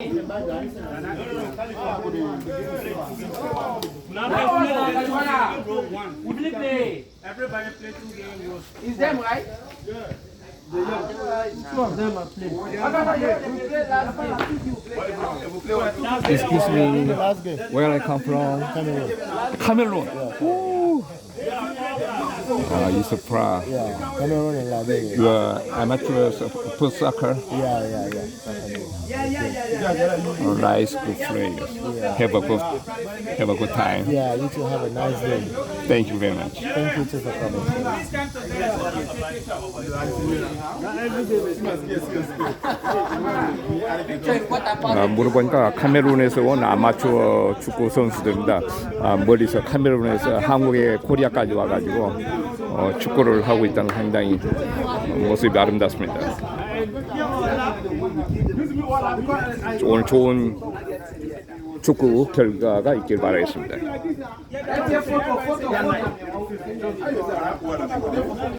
Everybody play two games. Is them right? Two of them are playing. Excuse me. Where I come from? Cameroon. Cameroon. Woo. Uh, you pra. Yeah, Cameroon and Liberia. You are amateur foot soccer. Yeah, yeah, yeah. Nice good players. Have a good have a good time. Yeah, you two have a nice day. Thank you very much. Thank you too for coming. 아, 물어보니까 카메룬에서 온 아마추어 축구 선수들입니다. 아, 멀리서 카메룬에서 한국에 코리아까지 와가지고 어, 축구를 하고 있다는 상당히 모습이 아름답습니다. 오늘 좋은 축구 결과가 있길 바라겠습니다.